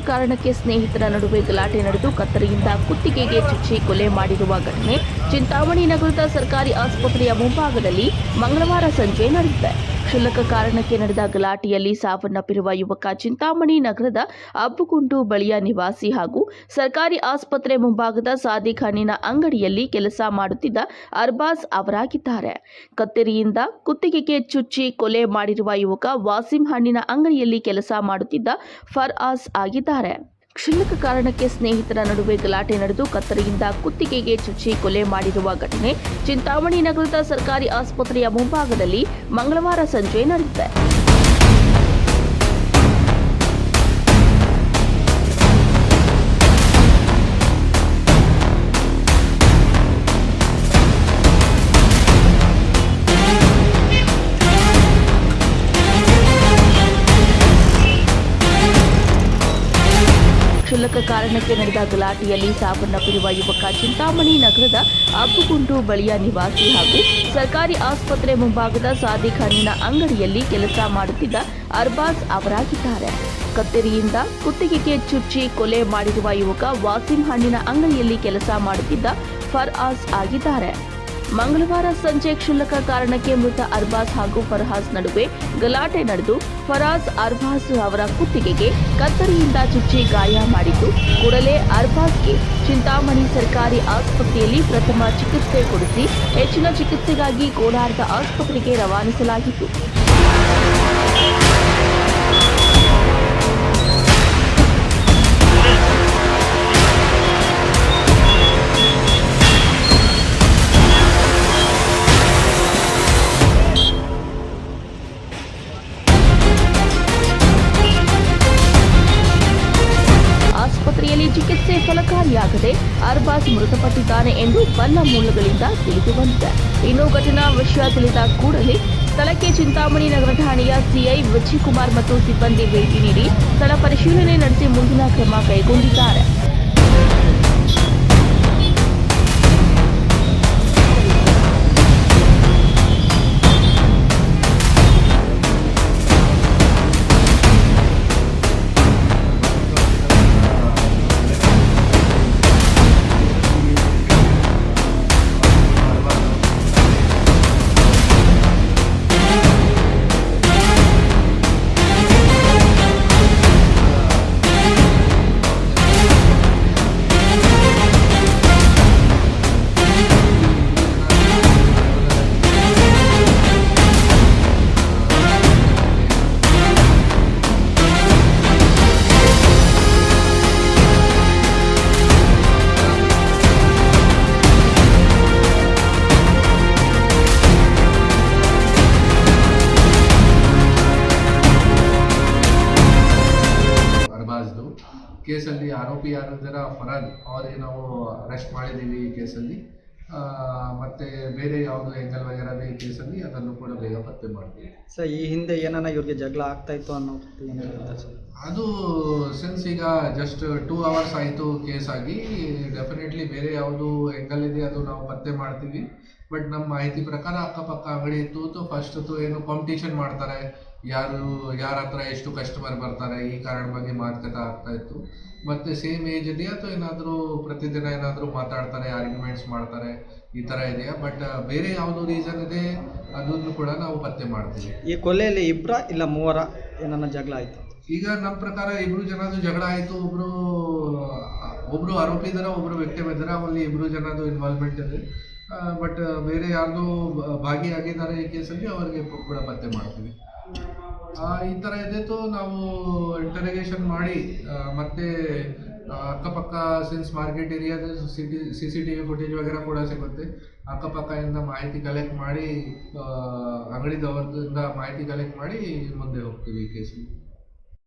ಕಾರಣಕ್ಕೆ ಸ್ನೇಹಿತರ ನಡುವೆ ಗಲಾಟೆ ನಡೆದು ಕತ್ತರಿಯಿಂದ ಕುತ್ತಿಗೆಗೆ ಚುಚ್ಚಿ ಕೊಲೆ ಮಾಡಿರುವ ಘಟನೆ ಚಿಂತಾಮಣಿ ನಗರದ ಸರ್ಕಾರಿ ಆಸ್ಪತ್ರೆಯ ಮುಂಭಾಗದಲ್ಲಿ ಮಂಗಳವಾರ ಸಂಜೆ ನಡೆದಿದೆ. ಕ್ಷುಲ್ಲಕ ಕಾರಣಕ್ಕೆ ನಡೆದ ಗಲಾಟೆಯಲ್ಲಿ ಸಾವನ್ನಪ್ಪಿರುವ ಯುವಕ ಚಿಂತಾಮಣಿ ನಗರದ ಅಬ್ಬುಗುಂಡು ಬಳಿಯ ನಿವಾಸಿ ಹಾಗೂ ಸರ್ಕಾರಿ ಆಸ್ಪತ್ರೆ ಮುಂಭಾಗದ ಸಾದಿಕ್ ಹಣ್ಣಿನ ಅಂಗಡಿಯಲ್ಲಿ ಕೆಲಸ ಮಾಡುತ್ತಿದ್ದ ಅರ್ಬಾಜ್ ಅವರಾಗಿದ್ದಾರೆ. ಕತ್ತರಿಯಿಂದ ಕುತ್ತಿಗೆಗೆ ಚುಚ್ಚಿ ಕೊಲೆ ಮಾಡಿರುವ ಯುವಕ ವಾಸಿಂ ಹಣ್ಣಿನ ಅಂಗಡಿಯಲ್ಲಿ ಕೆಲಸ ಮಾಡುತ್ತಿದ್ದ ಫರ್ಆಸ್ ಆಗಿದ್ದಾರೆ. ಕ್ಷುಲ್ಲಕ ಕಾರಣಕ್ಕೆ ಸ್ನೇಹಿತರ ನಡುವೆ ಗಲಾಟೆ ನಡೆದು ಕತ್ತರಿಯಿಂದ ಕುತ್ತಿಗೆಗೆ ಚುಚ್ಚಿ ಕೊಲೆ ಮಾಡಿರುವ ಘಟನೆ ಚಿಂತಾಮಣಿ ನಗರದ ಸರ್ಕಾರಿ ಆಸ್ಪತ್ರೆಯ ಮುಂಭಾಗದಲ್ಲಿ ಮಂಗಳವಾರ ಸಂಜೆ ನಡೆದಿದೆ. ಕಾರಣಕ್ಕೆ ನಡೆದ ಗಲಾಟೆಯಲ್ಲಿ ಸಾವನ್ನಪ್ಪಿರುವ ಯುವಕ ಚಿಂತಾಮಣಿ ನಗರದ ಅಬ್ಬುಗುಂಡು ಬಳಿಯ ನಿವಾಸಿ ಹಾಗೂ ಸರ್ಕಾರಿ ಆಸ್ಪತ್ರೆ ಮುಂಭಾಗದ ಹಣ್ಣಿನ ಅಂಗಡಿಯಲ್ಲಿ ಕೆಲಸ ಮಾಡುತ್ತಿದ್ದ ಅರ್ಬಾಜ್ ಅವರಾಗಿದ್ದಾರೆ. ಕತ್ತರಿಯಿಂದ ಕುತ್ತಿಗೆಗೆ ಚುಚ್ಚಿ ಕೊಲೆ ಮಾಡಿರುವ ಯುವಕ ವಾಸಿಂ ಹಣ್ಣಿನ ಅಂಗಡಿಯಲ್ಲಿ ಕೆಲಸ ಮಾಡುತ್ತಿದ್ದ ಫರ್ಆಸ್ ಆಗಿದ್ದಾರೆ. ಮಂಗಳವಾರ ಸಂಜೆ ಕ್ಷುಲ್ಲಕ ಕಾರಣಕ್ಕೆ ಮೃತ ಅರ್ಬಾಸ್ ಹಾಗೂ ಫರ್ಹಾಜ್ ನಡುವೆ ಗಲಾಟೆ ನಡೆದು ಫರಾಜ್ ಅರ್ಬಾಸ್ ಅವರ ಕುತ್ತಿಗೆಗೆ ಕತ್ತರಿಯಿಂದ ಚುಚ್ಚಿ ಗಾಯ ಮಾಡಿದ್ದು, ಕೂಡಲೇ ಅರ್ಬಾಸ್ಗೆ ಚಿಂತಾಮಣಿ ಸರ್ಕಾರಿ ಆಸ್ಪತ್ರೆಯಲ್ಲಿ ಪ್ರಥಮ ಚಿಕಿತ್ಸೆ ಕೊಡಿಸಿ ಹೆಚ್ಚಿನ ಚಿಕಿತ್ಸೆಗಾಗಿ ಕೋಲಾರದ ಆಸ್ಪತ್ರೆಗೆ ರವಾನಿಸಲಾಗಿತ್ತು. ಫಲಕಾರಿಯಾಗದೆ ಅರ್ಬಾಸ್ ಮೃತಪಟ್ಟಿದ್ದಾನೆ ಎಂದು ಬಲ್ಲ ಮೂಲಗಳಿಂದ ತಿಳಿದು ಬಂದಿದೆ. ಇನ್ನು ಘಟನಾ ವಿಷಯ ತಿಳಿದ ಕೂಡಲೇ ಸ್ಥಳಕ್ಕೆ ಚಿಂತಾಮಣಿ ನಗರ ಠಾಣೆಯ ಸಿಐ ವಿಜಯಕುಮಾರ್ ಮತ್ತು ಸಿಬ್ಬಂದಿ ಭೇಟಿ ನೀಡಿ ಸ್ಥಳ ಪರಿಶೀಲನೆ ನಡೆಸಿ ಮುಂದಿನ ಕ್ರಮ ಕೈಗೊಂಡಿದ್ದಾರೆ. ಕೇಸಲ್ಲಿ ಆರೋಪಿ ಯಾರಿದ್ದಾರ ಫರಾದ್ ಅವರಿಗೆ ನಾವು ಅರೆಸ್ಟ್ ಮಾಡಿದ್ದೀವಿ ಈ ಕೇಸಲ್ಲಿ. ಮತ್ತೆ ಬೇರೆ ಯಾವುದು ಎಂಗಲ್ ವಗೇರದ ಈ ಕೇಸಲ್ಲಿ ಅದನ್ನು ಕೂಡ ಬೇಗ ಪತ್ತೆ ಮಾಡ್ತೀವಿ. ಸರ್ ಈ ಹಿಂದೆ ಏನಾನ ಇವ್ರಿಗೆ ಜಗಳ ಆಗ್ತಾ ಇತ್ತು ಅನ್ನೋ ಅದು ಸಿನ್ಸ್ ಈಗ ಜಸ್ಟ್ ಟೂ ಅವರ್ಸ್ ಆಯಿತು ಕೇಸ್ ಆಗಿ ಡೆಫಿನೆಟ್ಲಿ ಬೇರೆ ಯಾವುದು ಎಂಗಲ್ ಇದೆ ಅದು ನಾವು ಪತ್ತೆ ಮಾಡ್ತೀವಿ. ಬಟ್ ನಮ್ಮ ಮಾಹಿತಿ ಪ್ರಕಾರ ಅಕ್ಕಪಕ್ಕ ಅಂಗಡಿ ಇತ್ತು ಫಸ್ಟ್ ಏನು ಕಾಂಪಿಟೇಷನ್ ಮಾಡ್ತಾರೆ. ಯಾರು ಯಾರ ಹತ್ರ ಎಷ್ಟು ಕಸ್ಟಮರ್ ಬರ್ತಾರೆ ಈ ಕಾರಣ ಬಗ್ಗೆ ಮಾತುಕತೆ ಆಗ್ತಾ ಇತ್ತು. ಮತ್ತೆ ಸೇಮ್ ಏಜ್ ಇದೆಯಾ ಅಥವಾ ಏನಾದರೂ ಪ್ರತಿದಿನ ಏನಾದರೂ ಮಾತಾಡ್ತಾರೆ ಆರ್ಗ್ಯುಮೆಂಟ್ಸ್ ಮಾಡ್ತಾರೆ ಈ ಥರ ಇದೆಯಾ? ಬಟ್ ಬೇರೆ ಯಾವುದು ರೀಸನ್ ಇದೆ ಅದನ್ನು ಕೂಡ ನಾವು ಪತ್ತೆ ಮಾಡ್ತೀವಿ. ಈ ಕೊಲೆಯಲ್ಲಿ ಇಬ್ಬರ ಇಲ್ಲ ಮೂವರ ಏನನ್ನ ಜಗಳ ಆಯಿತು? ಈಗ ನಮ್ಮ ಪ್ರಕಾರ ಇಬ್ರು ಜನದ್ದು ಜಗಳ ಆಯಿತು ಒಬ್ರು ಒಬ್ರು ಆರೋಪಿ ಇದಾರೆ ಒಬ್ರು ವ್ಯಕ್ತಿ ಇದ್ದಾರೆ ಅಲ್ಲಿ ಇಬ್ರು ಜನದ್ದು ಇನ್ವಾಲ್ವ್ಮೆಂಟ್ ಇದೆ. ಬಟ್ ಬೇರೆ ಯಾರ್ದು ಭಾಗಿಯಾಗಿದ್ದಾರೆ ಈ ಕೇಸಲ್ಲಿ ಅವರಿಗೆ ಕೂಡ ಪತ್ತೆ ಮಾಡ್ತೀವಿ. ಈ ಥರ ಇದ್ದಿತ್ತು, ನಾವು ಇಂಟರಿಗೇಷನ್ ಮಾಡಿ ಮತ್ತೆ ಅಕ್ಕಪಕ್ಕ since market ಏರಿಯಾದ C C T V footage ವಗೇರ ಕೂಡ ಸಿಗುತ್ತೆ. ಅಕ್ಕಪಕ್ಕದಿಂದ ಮಾಹಿತಿ ಕಲೆಕ್ಟ್ ಮಾಡಿ ಅಂಗಡಿದವ್ರದಿಂದ ಮಾಹಿತಿ ಕಲೆಕ್ಟ್ ಮಾಡಿ ಮುಂದೆ ಹೋಗ್ತೀವಿ ಕೇಸಲ್ಲಿ